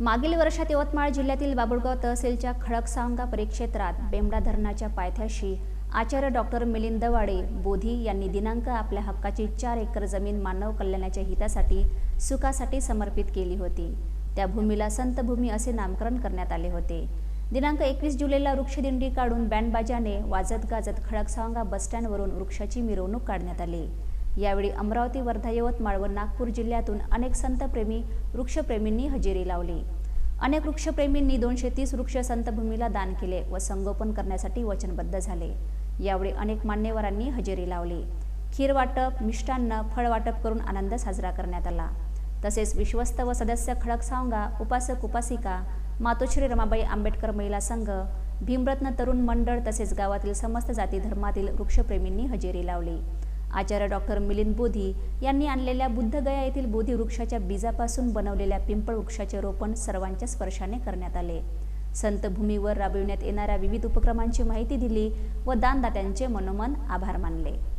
मागील वर्षात यवतमाळ जिल्ह्यातील बाबुळगाव तहसीलच्या खडकसावंगा परिक्षेत्रात बेमडा धरणाच्या पायथ्याशी आचार्य डॉक्टर मिलिंद वाडे बोधी यांनी दिनांक आपल्या हक्काची चार एकर जमीन मानव कल्याणाच्या हितासाठी सुखासाठी समर्पित केली होती. त्या भूमीला संत भूमी असे नामकरण करण्यात आले होते. दिनांक एकवीस जुलैला वृक्षदिंडी काढून बँडबाजाने वाजत गाजत खडकसावंगा बसस्टँडवरून वृक्षाची मिरवणूक काढण्यात आली. यावेळी अमरावती वर्धा यवतमाळ व नागपूर जिल्ह्यातून अनेक संतप्रेमी वृक्षप्रेमींनी हजेरी लावली. अनेक वृक्षप्रेमींनी दोनशे तीस वृक्ष संतभूमीला दान केले व संगोपन करण्यासाठी वचनबद्ध झाले. यावेळी अनेक मान्यवरांनी हजेरी लावली. खीर वाटप मिष्टान्न फळ वाटप करून आनंद साजरा करण्यात आला. तसेच विश्वस्त व सदस्य खडक सावंगा उपासक उपासिका मातोश्री रमाबाई आंबेडकर महिला संघ भीमरत्न तरुण मंडळ तसेच गावातील समस्त जाती धर्मातील वृक्षप्रेमींनी हजेरी लावली. आचार्य डॉक्टर मिलिंद बोधी यांनी आणलेल्या बुद्धगया येथील बोधी वृक्षाच्या बीजापासून बनवलेल्या पिंपळ वृक्षाचे रोपण सर्वांच्या स्पर्शाने करण्यात आले. संत भूमीवर राबविण्यात येणाऱ्या विविध उपक्रमांची माहिती दिली व दानदात्यांचे मनोमन आभार मानले.